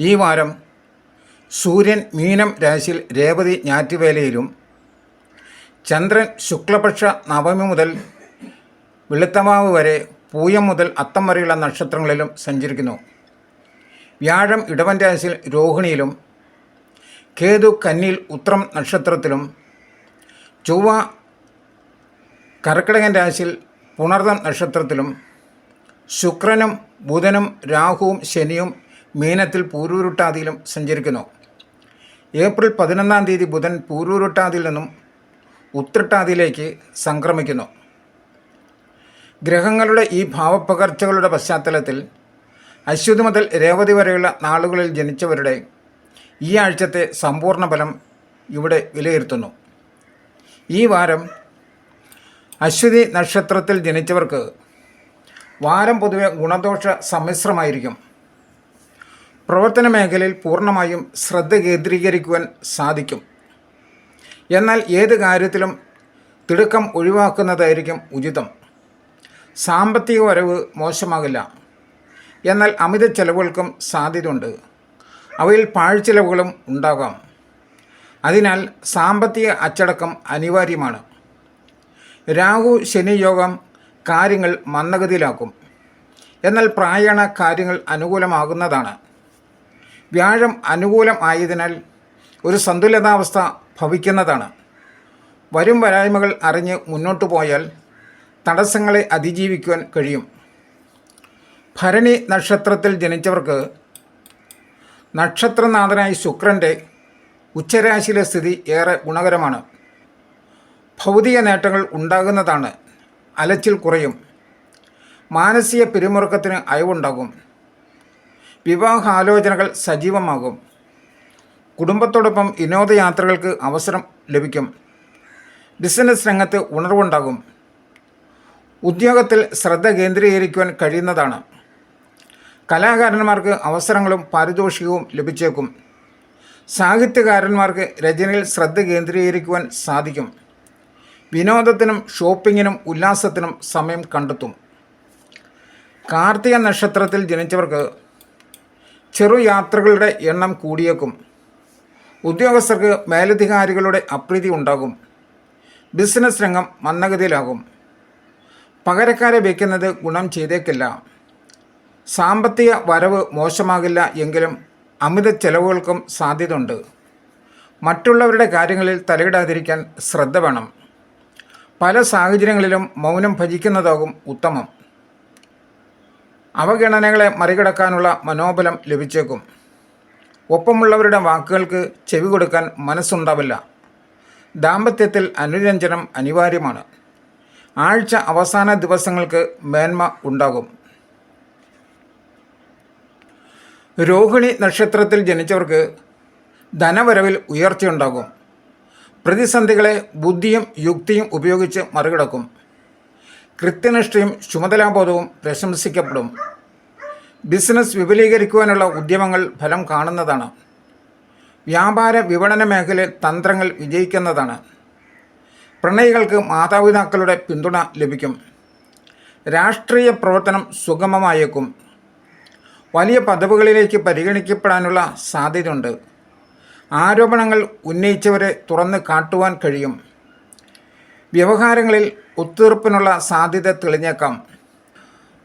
ഈ വാരം സൂര്യൻ മീനം രാശിയിൽ രേവതി ഞാറ്റുവേലയിലും ചന്ദ്രൻ ശുക്ലപക്ഷ നവമി മുതൽ വെളുത്തമാവ് വരെ പൂയം മുതൽ അത്തം വരെയുള്ള നക്ഷത്രങ്ങളിലും സഞ്ചരിക്കുന്നു. വ്യാഴം ഇടവൻ രാശിയിൽ രോഹിണിയിലും കേതു കന്നിയിൽ ഉത്രം നക്ഷത്രത്തിലും ചൊവ്വ കർക്കിടകൻ രാശിയിൽ പുണർദം നക്ഷത്രത്തിലും ശുക്രനും ബുധനും രാഹുവും ശനിയും മീനത്തിൽ പൂരൂരുട്ടാതിയിലും സഞ്ചരിക്കുന്നു. ഏപ്രിൽ പതിനൊന്നാം തീയതി ബുധൻ പൂരൂരുട്ടാതിയിൽ നിന്നും ഉത്രട്ടാതിയിലേക്ക് സംക്രമിക്കുന്നു. ഗ്രഹങ്ങളുടെ ഈ ഭാവപ്പകർച്ചകളുടെ പശ്ചാത്തലത്തിൽ അശ്വതി മുതൽ രേവതി വരെയുള്ള നാളുകളിൽ ജനിച്ചവരുടെ ഈ ആഴ്ചത്തെ സമ്പൂർണ ഫലം ഇവിടെ വിലയിരുത്തുന്നു. ഈ വാരം അശ്വതി നക്ഷത്രത്തിൽ ജനിച്ചവർക്ക് വാരം പൊതുവെ ഗുണദോഷ സമ്മിശ്രമായിരിക്കും. പ്രവർത്തന മേഖലയിൽ പൂർണമായും ശ്രദ്ധ കേന്ദ്രീകരിക്കുവാൻ സാധിക്കും. എന്നാൽ ഏത് കാര്യത്തിലും തിടുക്കം ഒഴിവാക്കുന്നതായിരിക്കും ഉചിതം. സാമ്പത്തിക വരവ് മോശമാകില്ല. എന്നാൽ അമിത ചെലവുകൾക്കും സാധ്യതയുണ്ട്. അവയിൽ പാഴ്ചെലവുകളും ഉണ്ടാകാം. അതിനാൽ സാമ്പത്തിക അച്ചടക്കം അനിവാര്യമാണ്. രാഹു ശനി യോഗം കാര്യങ്ങൾ മന്ദഗതിയിലാക്കും. എന്നാൽ പ്രായണ കാര്യങ്ങൾ അനുകൂലമാകുന്നതാണ്. വ്യാഴം അനുകൂലം ആയതിനാൽ ഒരു സന്തുലിതാവസ്ഥ ഭവിക്കുന്നതാണ്. വരും വരായ്മകൾ അറിഞ്ഞ് മുന്നോട്ട് പോയാൽ തടസ്സങ്ങളെ അതിജീവിക്കുവാൻ കഴിയും. ഭരണി നക്ഷത്രത്തിൽ ജനിച്ചവർക്ക് നക്ഷത്രനാഥനായ ശുക്രന്റെ ഉച്ചരാശിയിലെ സ്ഥിതി ഏറെ ഗുണകരമാണ്. ഭൗതിക നേട്ടങ്ങൾ ഉണ്ടാകുന്നതാണ് അലച്ചിൽ കുറയും. മാനസിക പിരിമുറുക്കത്തിന് അയവുണ്ടാകും. വിവാഹാലോചനകൾ സജീവമാകും. കുടുംബത്തോടൊപ്പം വിനോദയാത്രകൾക്ക് അവസരം ലഭിക്കും. ബിസിനസ് രംഗത്ത് ഉണർവുണ്ടാകും. ഉദ്യോഗത്തിൽ ശ്രദ്ധ കേന്ദ്രീകരിക്കുവാൻ കഴിയുന്നതാണ്. കലാകാരന്മാർക്ക് അവസരങ്ങളും പാരിതോഷികവും ലഭിച്ചേക്കും. സാഹിത്യകാരന്മാർക്ക് രചനയിൽ ശ്രദ്ധ കേന്ദ്രീകരിക്കുവാൻ സാധിക്കും. വിനോദത്തിനും ഷോപ്പിങ്ങിനും ഉല്ലാസത്തിനും സമയം കണ്ടെത്തും. കാർത്തിക നക്ഷത്രത്തിൽ ജനിച്ചവർക്ക് ചെറു യാത്രകളുടെ എണ്ണം കൂടിയേക്കും. ഉദ്യോഗസ്ഥർക്ക് മേലധികാരികളുടെ അപ്രീതി ഉണ്ടാകും. ബിസിനസ് രംഗം മന്ദഗതിയിലാകും. പകരക്കാരെ വയ്ക്കുന്നത് ഗുണം ചെയ്തേക്കില്ല. സാമ്പത്തിക വരവ് മോശമാകില്ല എങ്കിലും അമിത ചെലവുകൾക്കും സാധ്യതയുണ്ട്. മറ്റുള്ളവരുടെ കാര്യങ്ങളിൽ തലയിടാതിരിക്കാൻ ശ്രദ്ധ വേണം. പല സാഹചര്യങ്ങളിലും മൗനം ഭജിക്കുന്നതാകും ഉത്തമം. അവഗണനകളെ മറികടക്കാനുള്ള മനോബലം ലഭിച്ചേക്കും. ഒപ്പമുള്ളവരുടെ വാക്കുകൾക്ക് ചെവി കൊടുക്കാൻ മനസ്സുണ്ടാവില്ല. ദാമ്പത്യത്തിൽ അനുരഞ്ജനം അനിവാര്യമാണ്. ആഴ്ച അവസാന ദിവസങ്ങൾക്ക് മേന്മ ഉണ്ടാകും. രോഹിണി നക്ഷത്രത്തിൽ ജനിച്ചവർക്ക് ധനവരവിൽ ഉയർച്ചയുണ്ടാകും. പ്രതിസന്ധികളെ ബുദ്ധിയും യുക്തിയും ഉപയോഗിച്ച് മറികടക്കും. കൃത്യനിഷ്ഠയും ചുമതലാബോധവും പ്രശംസിക്കപ്പെടും. ബിസിനസ് വിപുലീകരിക്കുവാനുള്ള ഉദ്യമങ്ങൾ ഫലം കാണുന്നതാണ്. വ്യാപാര വിപണന മേഖലയിൽ തന്ത്രങ്ങൾ വിജയിക്കുന്നതാണ്. പ്രണയികൾക്ക് മാതാപിതാക്കളുടെ പിന്തുണ ലഭിക്കും. രാഷ്ട്രീയ പ്രവർത്തനം സുഗമമായേക്കും. വലിയ പദവികളിലേക്ക് പരിഗണിക്കപ്പെടാനുള്ള സാധ്യതയുണ്ട്. ആരോപണങ്ങൾ ഉന്നയിച്ചവരെ തുറന്ന് കാട്ടുവാൻ കഴിയും. വ്യവഹാരങ്ങളിൽ ഒത്തീർപ്പിനുള്ള സാധ്യത തെളിഞ്ഞേക്കാം.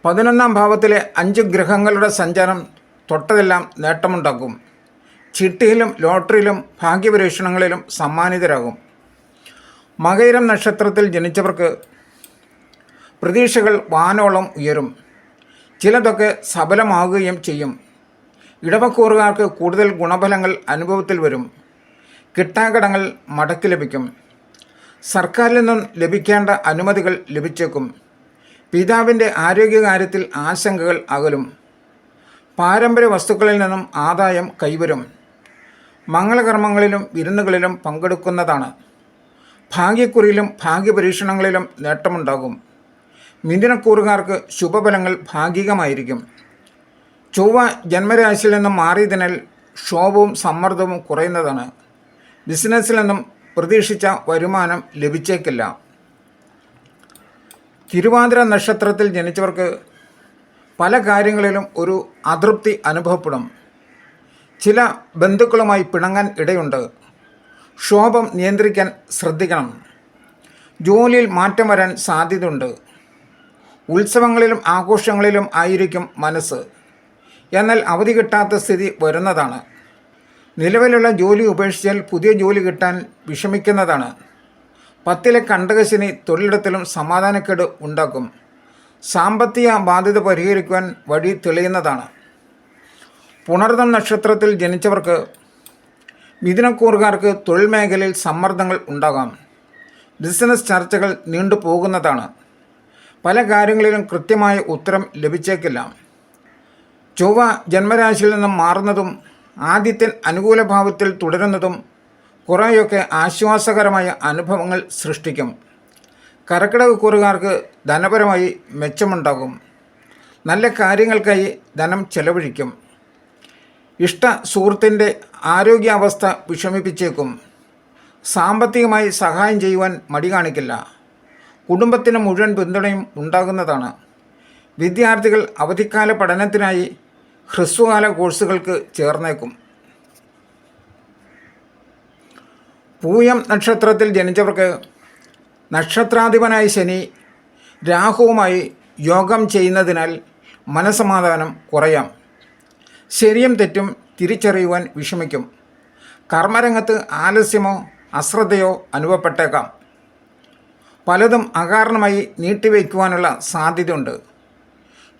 പതിനൊന്നാം ഭാവത്തിലെ അഞ്ച് ഗ്രഹങ്ങളുടെ സഞ്ചാരം തൊട്ടതെല്ലാം നേട്ടമുണ്ടാക്കും. ചിട്ടിയിലും ലോട്ടറിയിലും ഭാഗ്യപരീക്ഷണങ്ങളിലും സമ്മാനിതരാകും. മകയിരം നക്ഷത്രത്തിൽ ജനിച്ചവർക്ക് പ്രതീക്ഷകൾ വാനോളം ഉയരും. ചിലതൊക്കെ സഫലമാകുകയും ചെയ്യും. ഇടവക്കൂറുകാർക്ക് കൂടുതൽ ഗുണഫലങ്ങൾ അനുഭവത്തിൽ വരും. കിട്ടാക്കടങ്ങൾ മടക്കി ലഭിക്കും. സർക്കാരിൽ നിന്നും ലഭിക്കേണ്ട അനുമതികൾ ലഭിച്ചേക്കും. പിതാവിന്റെ ആരോഗ്യകാര്യത്തിൽ ആശങ്കകൾ അകലും. പാരമ്പര്യ വസ്തുക്കളിൽ നിന്നും ആദായം കൈവരും. മംഗളകർമ്മങ്ങളിലും വിരുന്നുകളിലും പങ്കെടുക്കുന്നതാണ്. ഭാഗ്യക്കുറിയിലും ഭാഗ്യപരീക്ഷണങ്ങളിലും നേട്ടമുണ്ടാകും. മിഥുനക്കൂറുകാർക്ക് ശുഭഫലങ്ങൾ ഭാഗികമായിരിക്കും. ചൊവ്വ ജന്മരാശിയിൽ നിന്നും മാറിയതിനാൽ ക്ഷോഭവും സമ്മർദ്ദവും കുറയുന്നതാണ്. ബിസിനസ്സിൽ നിന്നും പ്രതീക്ഷിച്ച വരുമാനം ലഭിച്ചേക്കില്ല. തിരുവാതിര നക്ഷത്രത്തിൽ ജനിച്ചവർക്ക് പല കാര്യങ്ങളിലും ഒരു അതൃപ്തി അനുഭവപ്പെടും. ചില ബന്ധുക്കളുമായി പിണങ്ങാൻ ഇടയുണ്ട്. ക്ഷോഭം നിയന്ത്രിക്കാൻ ശ്രദ്ധിക്കണം. ജോലിയിൽ മാറ്റം വരാൻ സാധ്യതയുണ്ട്. ഉത്സവങ്ങളിലും ആഘോഷങ്ങളിലും ആയിരിക്കും മനസ്സ്. എന്നാൽ അവധി കിട്ടാത്ത സ്ഥിതി വരുന്നതാണ്. നിലവിലുള്ള ജോലി ഉപേക്ഷിച്ചാൽ പുതിയ ജോലി കിട്ടാൻ വിഷമിക്കുന്നതാണ്. പത്തിലെ കണ്ടകശിനി തൊഴിലിടത്തിലും സമാധാനക്കേട് ഉണ്ടാക്കും. സാമ്പത്തിക ബാധ്യത പരിഹരിക്കുവാൻ വഴി തെളിയുന്നതാണ്. പുണർദം നക്ഷത്രത്തിൽ ജനിച്ചവർക്ക് മിഥുനക്കൂറുകാർക്ക് തൊഴിൽ മേഖലയിൽ സമ്മർദ്ദങ്ങൾ ഉണ്ടാകാം. ബിസിനസ് ചർച്ചകൾ നീണ്ടു പോകുന്നതാണ്. പല കാര്യങ്ങളിലും കൃത്യമായ ഉത്തരം ലഭിച്ചേക്കില്ല. ചൊവ്വ ജന്മരാശിയിൽ നിന്നും മാറുന്നതും ആദിത്യൻ അനുകൂല ഭാവത്തിൽ തുടരുന്നതും കുറേയൊക്കെ ആശ്വാസകരമായ അനുഭവങ്ങൾ സൃഷ്ടിക്കും. കർക്കിടക കൂറുകാർക്ക് ധനപരമായി മെച്ചമുണ്ടാകും. നല്ല കാര്യങ്ങൾക്കായി ധനം ചെലവഴിക്കും. ഇഷ്ട സുഹൃത്തിന്റെ ആരോഗ്യാവസ്ഥ വിഷമിപ്പിച്ചേക്കും. സാമ്പത്തികമായി സഹായം ചെയ്യുവാൻ മടി കാണിക്കില്ല. കുടുംബത്തിന് മുഴുവൻ പിന്തുണയും ഉണ്ടാകുന്നതാണ്. വിദ്യാർത്ഥികൾ അവധിക്കാല പഠനത്തിനായി ഹ്രസ്വകാല കോഴ്സുകൾക്ക് ചേർന്നേക്കും. പൂയം നക്ഷത്രത്തിൽ ജനിച്ചവർക്ക് നക്ഷത്രാധിപനായ ശനി രാഹുവുമായി യോഗം ചെയ്യുന്നതിനാൽ മനസമാധാനം കുറയാം. ശരിയും തെറ്റും തിരിച്ചറിയുവാൻ വിഷമിക്കും. കർമ്മരംഗത്ത് ആലസ്യമോ അശ്രദ്ധയോ അനുഭവപ്പെട്ടേക്കാം. പലതും അകാരണമായി നീട്ടിവയ്ക്കുവാനുള്ള സാധ്യതയുണ്ട്.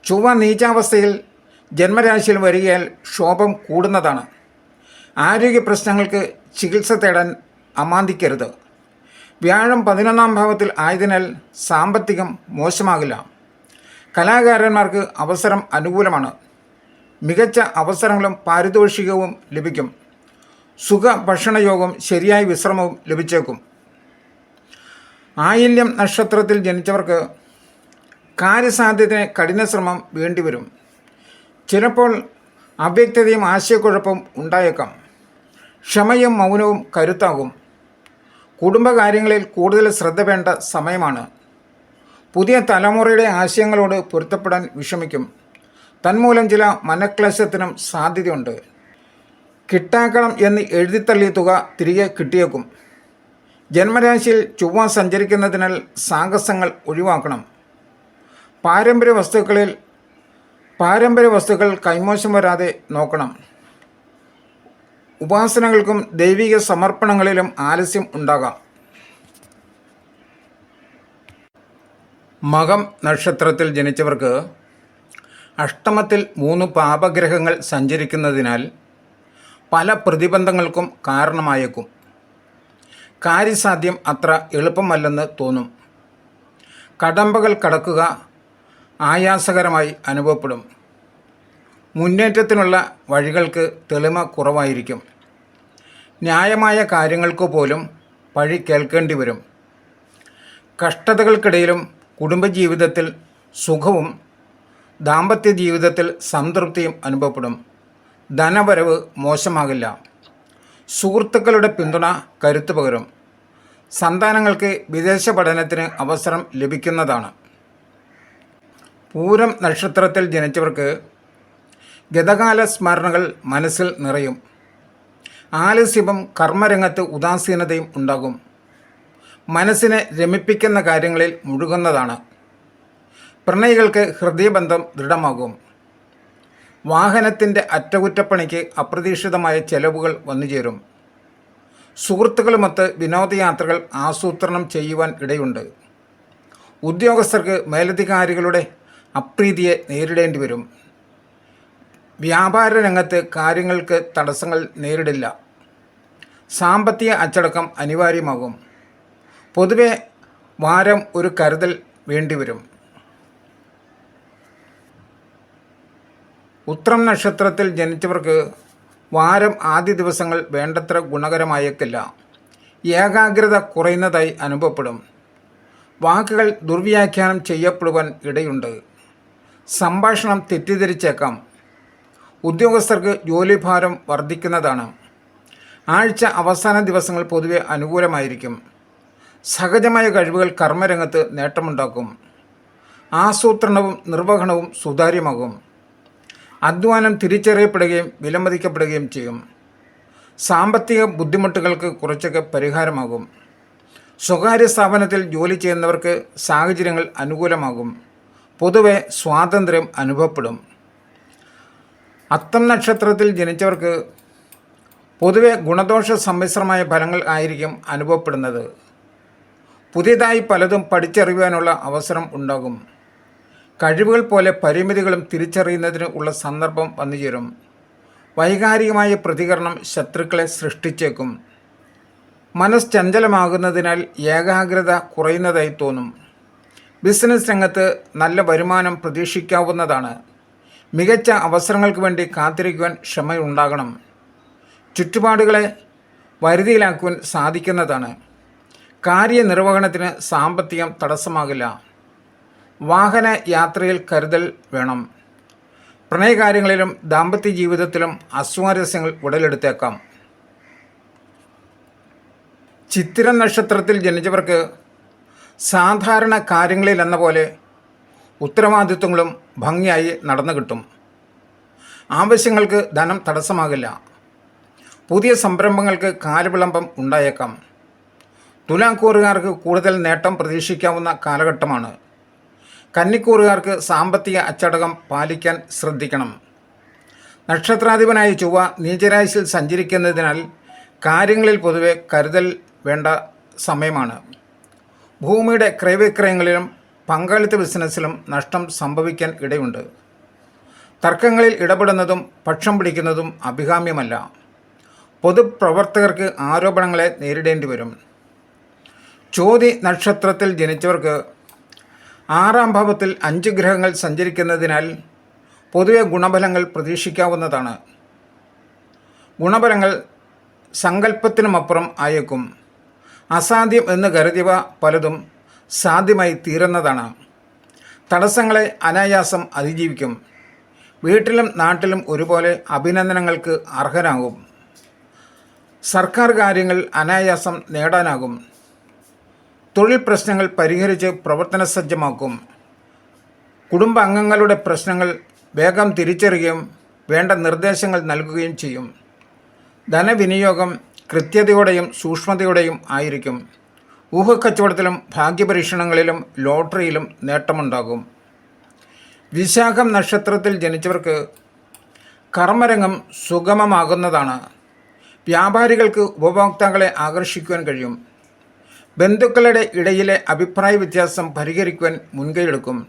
ചുവ നീചാവസ്ഥയിൽ ജന്മരാശിയിൽ വരികയാൽ ക്ഷോഭം കൂടുന്നതാണ്. ആരോഗ്യ പ്രശ്നങ്ങൾക്ക് ചികിത്സ തേടാൻ അമാന്തിക്കരുത്. വ്യാഴം പതിനൊന്നാം ഭാവത്തിൽ ആയതിനാൽ സാമ്പത്തികം മോശമാകില്ല. കലാകാരന്മാർക്ക് അവസരം അനുകൂലമാണ്. മികച്ച അവസരങ്ങളും പാരിതോഷികവും ലഭിക്കും. സുഖ ഭക്ഷണയോഗം ശരിയായ വിശ്രമവും ലഭിച്ചേക്കും. ആയില്യം നക്ഷത്രത്തിൽ ജനിച്ചവർക്ക് കാര്യസാധ്യത കഠിനശ്രമം വേണ്ടിവരും. ചിലപ്പോൾ അവ്യക്തതയും ആശയക്കുഴപ്പം ഉണ്ടായേക്കാം. ക്ഷമയും മൗനവും കരുത്താകും. കുടുംബകാര്യങ്ങളിൽ കൂടുതൽ ശ്രദ്ധ വേണ്ട സമയമാണ്. പുതിയ തലമുറയുടെ ആശയങ്ങളോട് പൊരുത്തപ്പെടാൻ വിഷമിക്കും. തന്മൂലം ചില മനക്ലേശത്തിനും സാധ്യതയുണ്ട്. കിട്ടാക്കണം എന്ന് എഴുതിത്തള്ളിയ തുക തിരികെ കിട്ടിയേക്കും. ജന്മരാശിയിൽ ചൊവ്വ സഞ്ചരിക്കുന്നതിനാൽ സാഹസങ്ങൾ ഒഴിവാക്കണം. പാരമ്പര്യ വസ്തുക്കളിൽ പാരമ്പര്യ വസ്തുക്കൾ കൈമോശം വരാതെ നോക്കണം. ഉപാസനകൾക്കും ദൈവിക സമർപ്പണങ്ങളിലും ആലസ്യം ഉണ്ടാകാം. മകം നക്ഷത്രത്തിൽ ജനിച്ചവർക്ക് അഷ്ടമത്തിൽ മൂന്ന് പാപഗ്രഹങ്ങൾ സഞ്ചരിക്കുന്നതിനാൽ പല പ്രതിബന്ധങ്ങൾക്കും കാരണമായേക്കും. കാര്യസാധ്യം അത്ര എളുപ്പമല്ലെന്ന് തോന്നും. കടമ്പകൾ കടക്കുക ആയാസകരമായി അനുഭവപ്പെടും. മുന്നേറ്റത്തിനുള്ള വഴികൾക്ക് തെളിമ കുറവായിരിക്കും. ന്യായമായ കാര്യങ്ങൾക്ക് പോലും പഴി കേൾക്കേണ്ടി വരും. കഷ്ടതകൾക്കിടയിലും കുടുംബജീവിതത്തിൽ സുഖവും ദാമ്പത്യ ജീവിതത്തിൽ സംതൃപ്തിയും അനുഭവപ്പെടും. ധനവരവ് മോശമാകില്ല. സുഹൃത്തുക്കളുടെ പിന്തുണ കരുത്തു പകരും. സന്താനങ്ങൾക്ക് വിദേശ പഠനത്തിന് അവസരം ലഭിക്കുന്നതാണ്. പൂരം നക്ഷത്രത്തിൽ ജനിച്ചവർക്ക് ഗതകാല സ്മരണകൾ മനസ്സിൽ നിറയും. ആലസ്യവും കർമ്മരംഗത്ത് ഉദാസീനതയും ഉണ്ടാകും. മനസ്സിനെ രമിപ്പിക്കുന്ന കാര്യങ്ങളിൽ മുഴുകുന്നതാണ്. പ്രണയികൾക്ക് ഹൃദയബന്ധം ദൃഢമാകും. വാഹനത്തിന്റെ അറ്റകുറ്റപ്പണിക്ക് അപ്രതീക്ഷിതമായ ചെലവുകൾ വന്നുചേരും. സുഹൃത്തുക്കളുമൊത്ത് വിനോദയാത്രകൾ ആസൂത്രണം ചെയ്യുവാൻ ഇടയുണ്ട്. ഉദ്യോഗസ്ഥർക്ക് മേലധികാരികളുടെ അപ്രീതിയെ നേരിടേണ്ടി വരും. വ്യാപാര രംഗത്ത് കാര്യങ്ങൾക്ക് തടസ്സങ്ങൾ നേരിടില്ല. സാമ്പത്തിക അച്ചടക്കം അനിവാര്യമാകും. പൊതുവെ വാരം ഒരു കരുതൽ വേണ്ടിവരും ഉത്രം നക്ഷത്രത്തിൽ ജനിച്ചവർക്ക് വാരം ആദ്യ ദിവസങ്ങൾ വേണ്ടത്ര ഗുണകരമായേക്കില്ല. ഏകാഗ്രത കുറയുന്നതായി അനുഭവപ്പെടും. വാക്കുകൾ ദുർവ്യാഖ്യാനം ചെയ്യപ്പെടുവാൻ ഇടയുണ്ട്. സംഭാഷണം തെറ്റിദ്ധരിച്ചേക്കാം. ഉദ്യോഗസ്ഥർക്ക് ജോലിഭാരം വർദ്ധിക്കുന്നതാണ്. ആഴ്ച അവസാന ദിവസങ്ങൾ പൊതുവെ അനുകൂലമായിരിക്കും. സഹജമായ കഴിവുകൾ കർമ്മരംഗത്ത് നേട്ടമുണ്ടാക്കും. ആസൂത്രണവും നിർവഹണവും സുതാര്യമാകും. അധ്വാനം തിരിച്ചറിയപ്പെടുകയും വിലമതിക്കപ്പെടുകയും ചെയ്യും. സാമ്പത്തിക ബുദ്ധിമുട്ടുകൾക്ക് കുറച്ചൊക്കെ പരിഹാരമാകും. സ്വകാര്യ സ്ഥാപനത്തിൽ ജോലി ചെയ്യുന്നവർക്ക് സാഹചര്യങ്ങൾ അനുകൂലമാകും. പൊതുവെ സ്വാതന്ത്ര്യം അനുഭവപ്പെടും. അത്തം നക്ഷത്രത്തിൽ ജനിച്ചവർക്ക് പൊതുവെ ഗുണദോഷ സമ്മിശ്രമായ ഫലങ്ങൾ ആയിരിക്കും അനുഭവപ്പെടുന്നത്. പുതിയതായി പലതും പഠിച്ചറിയുവാനുള്ള അവസരം ഉണ്ടാകും. കഴിവുകൾ പോലെ പരിമിതികളും തിരിച്ചറിയുന്നതിന് ഉള്ള സന്ദർഭം വന്നുചേരും. വൈകാരികമായ പ്രതികരണം ശത്രുക്കളെ സൃഷ്ടിച്ചേക്കും. മനസ്സ് ചഞ്ചലമാകുന്നതിനാൽ ഏകാഗ്രത കുറയുന്നതായി തോന്നും. ബിസിനസ് രംഗത്ത് നല്ല വരുമാനം പ്രതീക്ഷിക്കാവുന്നതാണ്. മികച്ച അവസരങ്ങൾക്ക് വേണ്ടി കാത്തിരിക്കുവാൻ ക്ഷമയുണ്ടാകണം. ചുറ്റുപാടുകളെ വരുതിയിലാക്കുവാൻ സാധിക്കുന്നതാണ്. കാര്യനിർവഹണത്തിന് സാമ്പത്തികം തടസ്സമാകില്ല. വാഹന യാത്രയിൽ കരുതൽ വേണം. പ്രണയകാര്യങ്ങളിലും ദാമ്പത്യ ജീവിതത്തിലും അസ്വാരസ്യങ്ങൾ ഉടലെടുത്തേക്കാം. ചിത്തിര നക്ഷത്രത്തിൽ ജനിച്ചവർക്ക് സാധാരണ കാര്യങ്ങളിൽ എന്ന പോലെ ഉത്തരവാദിത്വങ്ങളും ഭംഗിയായി നടന്നു കിട്ടും. ആവശ്യങ്ങൾക്ക് ധനം തടസ്സമാകില്ല. പുതിയ സംരംഭങ്ങൾക്ക് കാലവിളംബം ഉണ്ടായേക്കാം. തുലാക്കൂറുകാർക്ക് കൂടുതൽ നേട്ടം പ്രതീക്ഷിക്കാവുന്ന കാലഘട്ടമാണ്. കന്നിക്കൂറുകാർക്ക് സാമ്പത്തിക അച്ചടക്കം പാലിക്കാൻ ശ്രദ്ധിക്കണം. നക്ഷത്രാധിപനായ ചൊവ്വ നീചരാശിയിൽ സഞ്ചരിക്കുന്നതിനാൽ കാര്യങ്ങളിൽ പൊതുവെ കരുതൽ വേണ്ട സമയമാണ്. ഭൂമിയുടെ ക്രയവിക്രയങ്ങളിലും പങ്കാളിത്ത ബിസിനസ്സിലും നഷ്ടം സംഭവിക്കാൻ ഇടയുണ്ട്. തർക്കങ്ങളിൽ ഇടപെടുന്നതും പക്ഷം പിടിക്കുന്നതും അഭികാമ്യമല്ല. പൊതുപ്രവർത്തകർക്ക് ആരോപണങ്ങളെ നേരിടേണ്ടി വരും. ചോതി നക്ഷത്രത്തിൽ ജനിച്ചവർക്ക് ആറാം ഭാവത്തിൽ അഞ്ച് ഗ്രഹങ്ങൾ സഞ്ചരിക്കുന്നതിനാൽ പൊതുവെ ഗുണഫലങ്ങൾ പ്രതീക്ഷിക്കാവുന്നതാണ്. ഗുണഫലങ്ങൾ സങ്കല്പത്തിനുമപ്പുറം ആയേക്കും. അസാധ്യം എന്ന് കരുതിയവ പലതും സാധ്യമായി തീരുന്നതാണ്. തടസ്സങ്ങളെ അനായാസം അതിജീവിക്കും. വീട്ടിലും നാട്ടിലും ഒരുപോലെ അഭിനന്ദനങ്ങൾക്ക് അർഹരാകും സർക്കാർ കാര്യങ്ങൾ അനായാസം നേടാനാകും. തൊഴിൽ പ്രശ്നങ്ങൾ പരിഹരിച്ച് പ്രവർത്തന സജ്ജമാക്കും കുടുംബാംഗങ്ങളുടെ പ്രശ്നങ്ങൾ വേഗം തിരിച്ചറിയുകയും വേണ്ട നിർദ്ദേശങ്ങൾ നൽകുകയും ചെയ്യും. ധനവിനിയോഗം കൃത്യതയോടെയും സൂക്ഷ്മതയോടെയും ആയിരിക്കും. ഊഹക്കച്ചവടത്തിലും ഭാഗ്യപരീക്ഷണങ്ങളിലും ലോട്ടറിയിലും നേട്ടമുണ്ടാകും. വിശാഖം നക്ഷത്രത്തിൽ ജനിച്ചവർക്ക് കർമ്മരംഗം സുഗമമാകുന്നതാണ്. വ്യാപാരികൾക്ക് ഉപഭോക്താക്കളെ ആകർഷിക്കുവാൻ കഴിയും. ബന്ധുക്കളുടെ ഇടയിലെ അഭിപ്രായ വ്യത്യാസം പരിഹരിക്കുവാൻ മുൻകൈയെടുക്കും.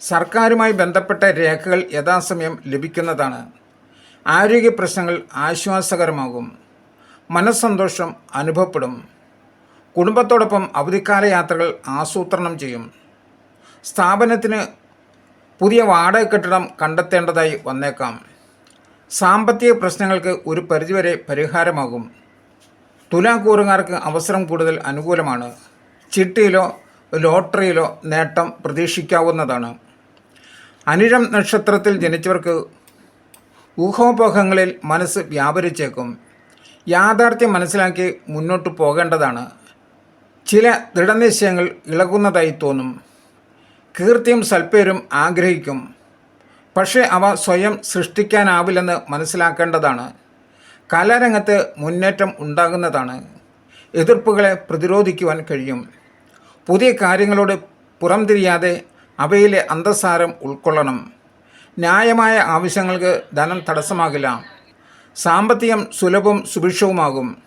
സർക്കാരുമായി ബന്ധപ്പെട്ട രേഖകൾ യഥാസമയം ലഭിക്കുന്നതാണ്. ആരോഗ്യ പ്രശ്നങ്ങൾ ആശ്വാസകരമാകും. മനസ്സന്തോഷം അനുഭവപ്പെടും. കുടുംബത്തോടൊപ്പം അവധിക്കാല യാത്രകൾ ആസൂത്രണം ചെയ്യും. സ്ഥാപനത്തിന് പുതിയ വാടക കെട്ടിടം കണ്ടെത്തേണ്ടതായി വന്നേക്കാം. സാമ്പത്തിക പ്രശ്നങ്ങൾക്ക് ഒരു പരിധിവരെ പരിഹാരമാകും. തുലാക്കൂറുകാർക്ക് അവസരം കൂടുതൽ അനുകൂലമാണ്. ചിട്ടിയിലോ ലോട്ടറിയിലോ നേട്ടം പ്രതീക്ഷിക്കാവുന്നതാണ്. അനിഴം നക്ഷത്രത്തിൽ ജനിച്ചവർക്ക് ഊഹോപോഹങ്ങളിൽ മനസ്സ് വ്യാപരിച്ചേക്കും. യാഥാർത്ഥ്യം മനസ്സിലാക്കി മുന്നോട്ട് പോകേണ്ടതാണ്. ചില ദൃഢനിശ്ചയങ്ങൾ ഇളകുന്നതായി തോന്നും. കീർത്തിയും സൽപ്പേരും ആഗ്രഹിക്കും. പക്ഷേ അവ സ്വയം സൃഷ്ടിക്കാനാവില്ലെന്ന് മനസ്സിലാക്കേണ്ടതാണ്. കലാരംഗത്ത് മുന്നേറ്റം ഉണ്ടാകുന്നതാണ്. എതിർപ്പുകളെ പ്രതിരോധിക്കുവാൻ കഴിയും. പുതിയ കാര്യങ്ങളോട് പുറംതിരിയാതെ അവയിലെ അന്തസാരം ഉൾക്കൊള്ളണം. ന്യായമായ ആവശ്യങ്ങൾക്ക് ധനം തടസ്സമാകില്ല. സാമ്പത്തികം സുലഭവും സുഭിക്ഷവുമാകും.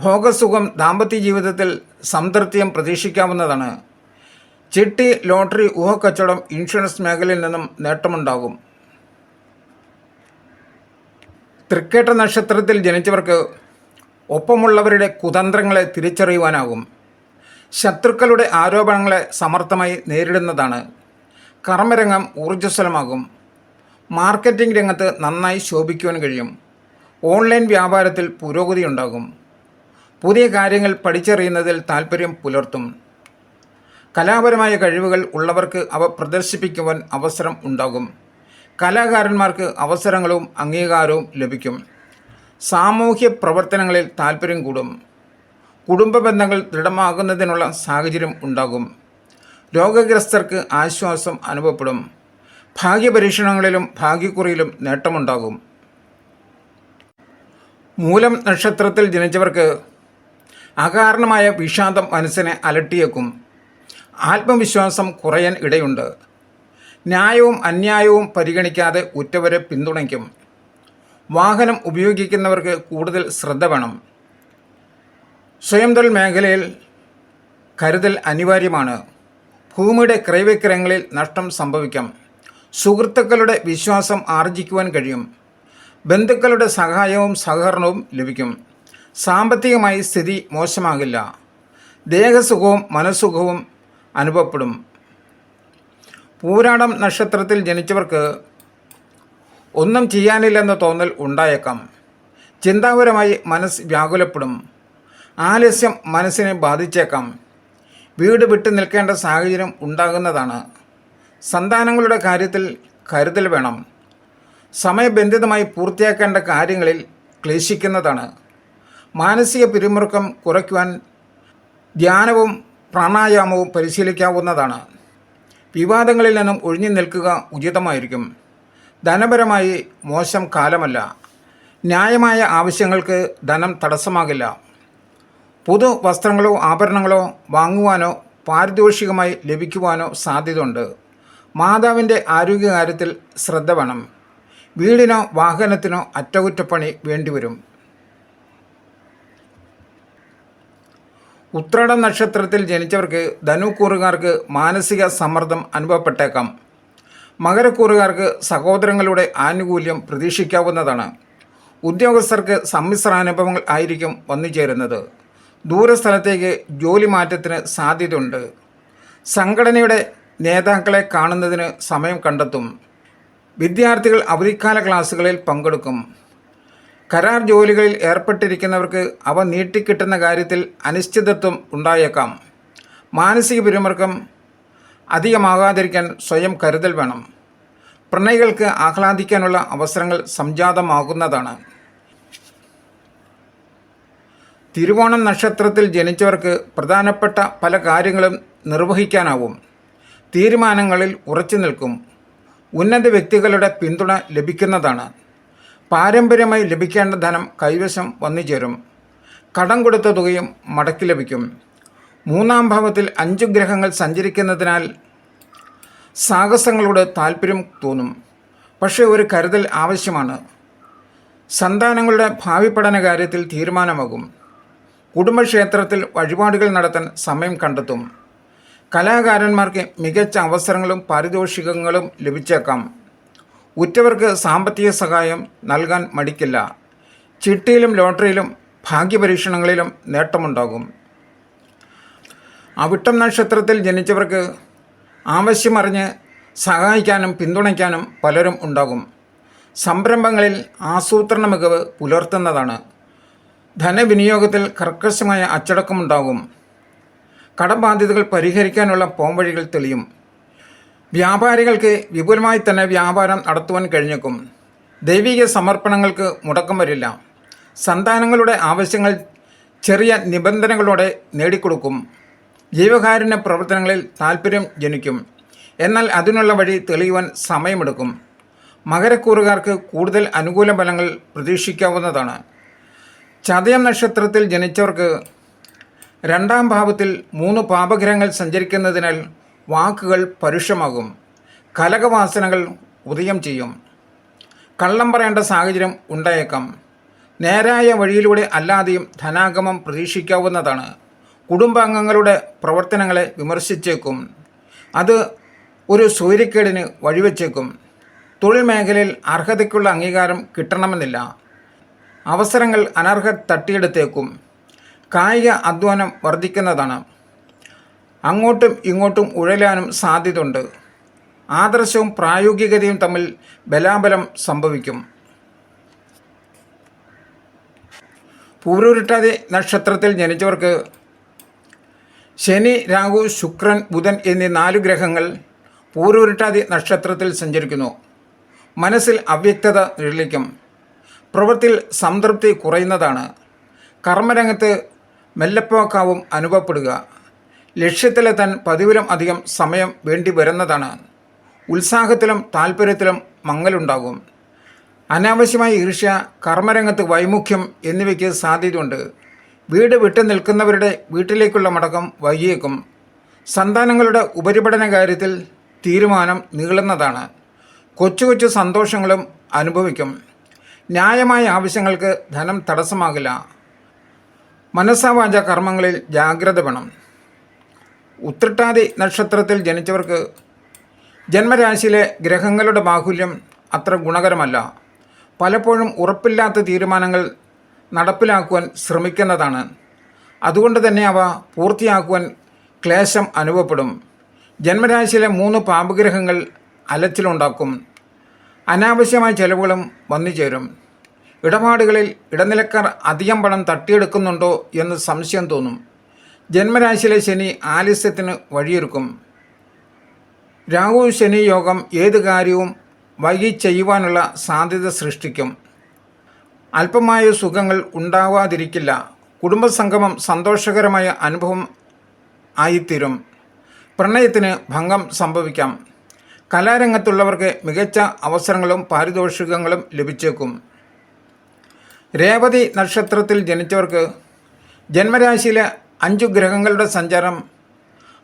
ഭോഗസുഖം ദാമ്പത്യ ജീവിതത്തിൽ സംതൃപ്തിയും പ്രതീക്ഷിക്കാവുന്നതാണ്. ചിട്ടി ലോട്ടറി ഊഹക്കച്ചവടം ഇൻഷുറൻസ് മേഖലയിൽ നിന്നും നേട്ടമുണ്ടാകും. തൃക്കേട്ട നക്ഷത്രത്തിൽ ജനിച്ചവർക്ക് ഒപ്പമുള്ളവരുടെ കുതന്ത്രങ്ങളെ തിരിച്ചറിയുവാനാകും. ശത്രുക്കളുടെ ആരോപണങ്ങളെ സമർത്ഥമായി നേരിടുന്നതാണ്. കർമ്മരംഗം ഊർജസ്വലമാകും. മാർക്കറ്റിംഗ് രംഗത്ത് നന്നായി ശോഭിക്കുവാൻ കഴിയും. ഓൺലൈൻ വ്യാപാരത്തിൽ പുരോഗതി ഉണ്ടാകും. പുതിയ കാര്യങ്ങൾ പഠിച്ചറിയുന്നതിൽ താൽപ്പര്യം പുലർത്തും. കലാപരമായ കഴിവുകൾ ഉള്ളവർക്ക് അവ പ്രദർശിപ്പിക്കുവാൻ അവസരം ഉണ്ടാകും. കലാകാരന്മാർക്ക് അവസരങ്ങളും അംഗീകാരവും ലഭിക്കും. സാമൂഹ്യ പ്രവർത്തനങ്ങളിൽ താൽപ്പര്യം കൂടും. കുടുംബ ബന്ധങ്ങൾ ദൃഢമാകുന്നതിനുള്ള സാഹചര്യം ഉണ്ടാകും. രോഗഗ്രസ്തർക്ക് ആശ്വാസം അനുഭവപ്പെടും. ഭാഗ്യപരീക്ഷണങ്ങളിലും ഭാഗ്യക്കുറിയിലും നേട്ടമുണ്ടാകും. മൂലം നക്ഷത്രത്തിൽ ജനിച്ചവർക്ക് അകാരണമായ വിഷാദം മനസ്സിനെ അലട്ടിയേക്കും. ആത്മവിശ്വാസം കുറയാൻ ഇടയുണ്ട്. ന്യായവും അന്യായവും പരിഗണിക്കാതെ ഉറ്റവരെ പിന്തുണയ്ക്കും. വാഹനം ഉപയോഗിക്കുന്നവർക്ക് കൂടുതൽ ശ്രദ്ധ വേണം. സ്വയം തൊഴിൽ മേഖലയിൽ കരുതൽ അനിവാര്യമാണ്. ഭൂമിയുടെ ക്രയവിക്രയങ്ങളിൽ നഷ്ടം സംഭവിക്കാം. സുഹൃത്തുക്കളുടെ വിശ്വാസം ആർജിക്കുവാൻ കഴിയും. ബന്ധുക്കളുടെ സഹായവും സഹകരണവും ലഭിക്കും. സാമ്പത്തികമായി സ്ഥിതി മോശമാകില്ല. ദേഹസുഖവും മനസ്സുഖവും അനുഭവപ്പെടും. പൂരാടം നക്ഷത്രത്തിൽ ജനിച്ചവർക്ക് ഒന്നും ചെയ്യാനില്ലെന്ന തോന്നൽ ഉണ്ടായേക്കാം. ചിന്താപരമായി മനസ്സ് വ്യാകുലപ്പെടും. ആലസ്യം മനസ്സിനെ ബാധിച്ചേക്കാം. വീട് വിട്ടു നിൽക്കേണ്ട സാഹചര്യം ഉണ്ടാകുന്നതാണ്. സന്താനങ്ങളുടെ കാര്യത്തിൽ കരുതൽ വേണം. സമയബന്ധിതമായി പൂർത്തിയാക്കേണ്ട കാര്യങ്ങളിൽ ക്ലേശിക്കുന്നതാണ്. മാനസിക പിരിമുറുക്കം കുറയ്ക്കുവാൻ ധ്യാനവും പ്രാണായാമവും പരിശീലിക്കാവുന്നതാണ്. വിവാദങ്ങളിൽ നിന്നും ഒഴിഞ്ഞു നിൽക്കുക ഉചിതമായിരിക്കും. ധനപരമായി മോശം കാലമല്ല. ന്യായമായ ആവശ്യങ്ങൾക്ക് ധനം തടസ്സമാകില്ല. പുതു വസ്ത്രങ്ങളോ ആഭരണങ്ങളോ വാങ്ങുവാനോ പാരിതോഷികമായി ലഭിക്കുവാനോ സാധ്യതയുണ്ട്. മാതാവിന്റെ ആരോഗ്യകാര്യത്തിൽ ശ്രദ്ധ വേണം. വീടിനോ വാഹനത്തിനോ അറ്റകുറ്റപ്പണി വേണ്ടിവരും. ഉത്രട നക്ഷത്രത്തിൽ ജനിച്ചവർക്ക് ധനുക്കൂറുകാർക്ക് മാനസിക സമ്മർദ്ദം അനുഭവപ്പെട്ടേക്കാം. മകരക്കൂറുകാർക്ക് സഹോദരങ്ങളുടെ ആനുകൂല്യം പ്രതീക്ഷിക്കാവുന്നതാണ്. ഉദ്യോഗസ്ഥർക്ക് സമ്മിശ്രാനുഭവങ്ങൾ ആയിരിക്കും വന്നു ചേരുന്നത്. ദൂരസ്ഥലത്തേക്ക് ജോലി മാറ്റത്തിന് സാധ്യതയുണ്ട്. സംഘടനയുടെ നേതാക്കളെ കാണുന്നതിന് സമയം കണ്ടെത്തും. വിദ്യാർത്ഥികൾ അവധിക്കാല ക്ലാസ്സുകളിൽ പങ്കെടുക്കും. കരാർ ജോലികളിൽ ഏർപ്പെട്ടിരിക്കുന്നവർക്ക് അവ നീട്ടിക്കിട്ടുന്ന കാര്യത്തിൽ അനിശ്ചിതത്വം ഉണ്ടായേക്കാം. മാനസിക പിരിമുറുക്കം അധികമാകാതിരിക്കാൻ സ്വയം കരുതൽ വേണം. പ്രണയികൾക്ക് ആഹ്ലാദിക്കാനുള്ള അവസരങ്ങൾ സംജാതമാകുന്നതാണ്. തിരുവോണം നക്ഷത്രത്തിൽ ജനിച്ചവർക്ക് പ്രധാനപ്പെട്ട പല കാര്യങ്ങളും നിർവഹിക്കാനാവും. തീരുമാനങ്ങളിൽ ഉറച്ചു നിൽക്കും. ഉന്നത വ്യക്തികളുടെ പിന്തുണ ലഭിക്കുന്നതാണ്. പാരമ്പര്യമായി ലഭിക്കേണ്ട ധനം കൈവശം വന്നു ചേരും കടം കൊടുത്ത തുകയും മടക്കി ലഭിക്കും. മൂന്നാം ഭാവത്തിൽ അഞ്ചു ഗ്രഹങ്ങൾ സഞ്ചരിക്കുന്നതിനാൽ സാഹസങ്ങളോട് താല്പര്യം തോന്നും. പക്ഷേ ഒരു കരുതൽ ആവശ്യമാണ്. സന്താനങ്ങളുടെ ഭാവി പഠന കാര്യത്തിൽ തീരുമാനമാകും. കുടുംബക്ഷേത്രത്തിൽ വഴിപാടുകൾ നടത്താൻ സമയം കണ്ടെത്തും. കലാകാരന്മാർക്ക് മികച്ച അവസരങ്ങളും പാരിതോഷികങ്ങളും ലഭിച്ചേക്കാം. ഉറ്റവർക്ക് സാമ്പത്തിക സഹായം നൽകാൻ മടിക്കില്ല. ചിട്ടിയിലും ലോട്ടറിയിലും ഭാഗ്യപരീക്ഷണങ്ങളിലും നേട്ടമുണ്ടാകും. അവിട്ടം നക്ഷത്രത്തിൽ ജനിച്ചവർക്ക് ആവശ്യമറിഞ്ഞ് സഹായിക്കാനും പിന്തുണയ്ക്കാനും പലരും ഉണ്ടാകും. സംരംഭങ്ങളിൽ ആസൂത്രണ മികവ് പുലർത്തുന്നതാണ്. ധനവിനിയോഗത്തിൽ കർക്കശമായ അച്ചടക്കമുണ്ടാകും. കടബാധ്യതകൾ പരിഹരിക്കാനുള്ള പോംവഴികൾ തെളിയും. വ്യാപാരികൾക്ക് വിപുലമായി തന്നെ വ്യാപാരം നടത്തുവാൻ കഴിഞ്ഞേക്കും. ദൈവിക സമർപ്പണങ്ങൾക്ക് മുടക്കം വരില്ല. സന്താനങ്ങളുടെ ആവശ്യങ്ങൾ ചെറിയ നിബന്ധനകളോടെ നേടിക്കൊടുക്കും. ജീവകാരുണ്യ പ്രവർത്തനങ്ങളിൽ താൽപ്പര്യം ജനിക്കും. എന്നാൽ അതിനുള്ള വഴി തെളിയുവാൻ സമയമെടുക്കും. മകരക്കൂറുകാർക്ക് കൂടുതൽ അനുകൂല ഫലങ്ങൾ പ്രതീക്ഷിക്കാവുന്നതാണ്. ചതയം നക്ഷത്രത്തിൽ ജനിച്ചവർക്ക് രണ്ടാം ഭാവത്തിൽ മൂന്ന് പാപഗ്രഹങ്ങൾ സഞ്ചരിക്കുന്നതിനാൽ വാക്കുകൾ പരുഷമാകും. കലകവാസനകൾ ഉദയം ചെയ്യും. കള്ളം പറയേണ്ട സാഹചര്യം ഉണ്ടായേക്കാം. നേരായ വഴിയിലൂടെ അല്ലാതെയും ധനാഗമം പ്രതീക്ഷിക്കാവുന്നതാണ്. കുടുംബാംഗങ്ങളുടെ പ്രവർത്തനങ്ങളെ വിമർശിച്ചേക്കും. അത് ഒരു സൂര്യക്കേടിന് വഴിവെച്ചേക്കും. തൊഴിൽ മേഖലയിൽ അർഹതയ്ക്കുള്ള അംഗീകാരം കിട്ടണമെന്നില്ല. അവസരങ്ങൾ അനർഹർ തട്ടിയെടുത്തേക്കും. കായിക അധ്വാനം വർദ്ധിക്കുന്നതാണ്. അങ്ങോട്ടും ഇങ്ങോട്ടും ഉഴലാനും സാധ്യതയുണ്ട്. ആദർശവും പ്രായോഗികതയും തമ്മിൽ ബലാബലം സംഭവിക്കും. പൂരൂരുട്ടാതി നക്ഷത്രത്തിൽ ജനിച്ചവർക്ക് ശനി രാഹു ശുക്രൻ ബുധൻ എന്നീ നാലു ഗ്രഹങ്ങൾ പൂരൂരുട്ടാതി നക്ഷത്രത്തിൽ സഞ്ചരിക്കുന്നു. മനസ്സിൽ അവ്യക്തത നിഴലിക്കും. പ്രവൃത്തിയിൽ സംതൃപ്തി കുറയുന്നതാണ്. കർമ്മരംഗത്ത് മെല്ലപ്പോക്കാവും അനുഭവപ്പെടുക. ലക്ഷ്യത്തിലെത്താൻ പതിവിലും അധികം സമയം വേണ്ടി വരുന്നതാണ്. ഉത്സാഹത്തിലും താല്പര്യത്തിലും മങ്ങലുണ്ടാകും. അനാവശ്യമായ ഈർഷ്യ കർമ്മരംഗത്ത് വൈമുഖ്യം എന്നിവയ്ക്ക് സാധ്യതയുണ്ട്. വീട് വിട്ടു നിൽക്കുന്നവരുടെ വീട്ടിലേക്കുള്ള മടക്കം വൈകിയേക്കും. സന്താനങ്ങളുടെ ഉപരിപഠന കാര്യത്തിൽ തീരുമാനം നീളുന്നതാണ്. കൊച്ചു കൊച്ചു സന്തോഷങ്ങളും അനുഭവിക്കും. ന്യായമായ ആവശ്യങ്ങൾക്ക് ധനം തടസ്സമാകില്ല. മനസ്സാവാച കർമ്മങ്ങളിൽ ജാഗ്രത വേണം. ഉത്രട്ടാതി നക്ഷത്രത്തിൽ ജനിച്ചവർക്ക് ജന്മരാശിയിലെ ഗ്രഹങ്ങളുടെ ബാഹുല്യം അത്ര ഗുണകരമല്ല. പലപ്പോഴും ഉറപ്പില്ലാത്ത തീരുമാനങ്ങൾ നടപ്പിലാക്കുവാൻ ശ്രമിക്കുന്നതാണ്. അതുകൊണ്ട് തന്നെ അവ പൂർത്തിയാക്കുവാൻ ക്ലേശം അനുഭവപ്പെടും. ജന്മരാശിയിലെ മൂന്ന് പാപഗ്രഹങ്ങൾ അലച്ചിലുണ്ടാക്കും. അനാവശ്യമായ ചെലവുകളും വന്നു ചേരും ഇടപാടുകളിൽ ഇടനിലക്കാർ അധികം പണം തട്ടിയെടുക്കുന്നുണ്ടോ എന്ന് സംശയം തോന്നും. ജന്മരാശിയിലെ ശനി ആലസ്യത്തിന് വഴിയൊരുക്കും. രാഹു ശനി യോഗം ഏത് കാര്യവും വൈകി ചെയ്യുവാനുള്ള സാധ്യത സൃഷ്ടിക്കും. അല്പമായ സുഖങ്ങൾ ഉണ്ടാവാതിരിക്കില്ല. കുടുംബസംഗമം സന്തോഷകരമായ അനുഭവം ആയിത്തീരും. പ്രണയത്തിന് ഭംഗം സംഭവിക്കാം. കലാരംഗത്തുള്ളവർക്ക് മികച്ച അവസരങ്ങളും പാരിതോഷികങ്ങളും ലഭിച്ചേക്കും. രേവതി നക്ഷത്രത്തിൽ ജനിച്ചവർക്ക് ജന്മരാശിയിലെ അഞ്ചു ഗ്രഹങ്ങളുടെ സഞ്ചാരം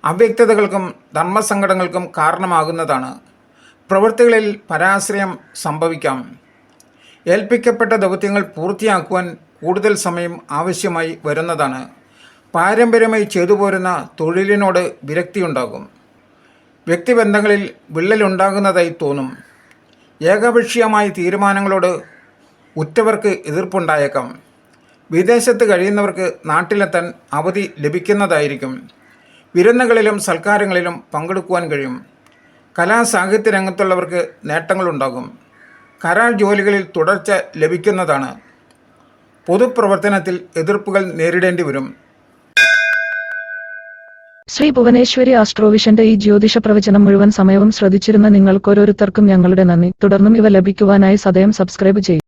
അവ്യക്തതകൾക്കും ധർമ്മസങ്കടങ്ങൾക്കും കാരണമാകുന്നതാണ്. പ്രവൃത്തികളിൽ പരാശ്രയം സംഭവിക്കാം. ഏൽപ്പിക്കപ്പെട്ട ദൗത്യങ്ങൾ പൂർത്തിയാക്കുവാൻ കൂടുതൽ സമയം ആവശ്യമായി വരുന്നതാണ്. പാരമ്പര്യമായി ചെയ്തു പോരുന്ന തൊഴിലിനോട് വിരക്തിയുണ്ടാകും. വ്യക്തിബന്ധങ്ങളിൽ വിള്ളലുണ്ടാകുന്നതായി തോന്നും. ഏകപക്ഷീയമായ തീരുമാനങ്ങളോട് ഉറ്റവർക്ക് എതിർപ്പുണ്ടായേക്കാം. വിദേശത്ത് കഴിയുന്നവർക്ക് നാട്ടിലെത്താൻ അവധി ലഭിക്കുന്നതായിരിക്കും. വിരുന്നുകളിലും സൽക്കാരങ്ങളിലും പങ്കെടുക്കുവാൻ കഴിയും. കലാ സാഹിത്യ രംഗത്തുള്ളവർക്ക് നേട്ടങ്ങളുണ്ടാകും. കരാർ ജോലികളിൽ തുടർച്ച ലഭിക്കുന്നതാണ്. പൊതുപ്രവർത്തനത്തിൽ എതിർപ്പുകൾ നേരിടേണ്ടി വരും. ശ്രീ ഭുവനേശ്വരി ആസ്ട്രോവിഷന്റെ ഈ ജ്യോതിഷ പ്രവചനം മുഴുവൻ സമയവും ശ്രദ്ധിച്ചിരുന്ന നിങ്ങൾക്കോരോരുത്തർക്കും ഞങ്ങളുടെ നന്ദി. തുടർന്നും ഇവ ലഭിക്കുവാനായി സദയം സബ്സ്ക്രൈബ് ചെയ്യും.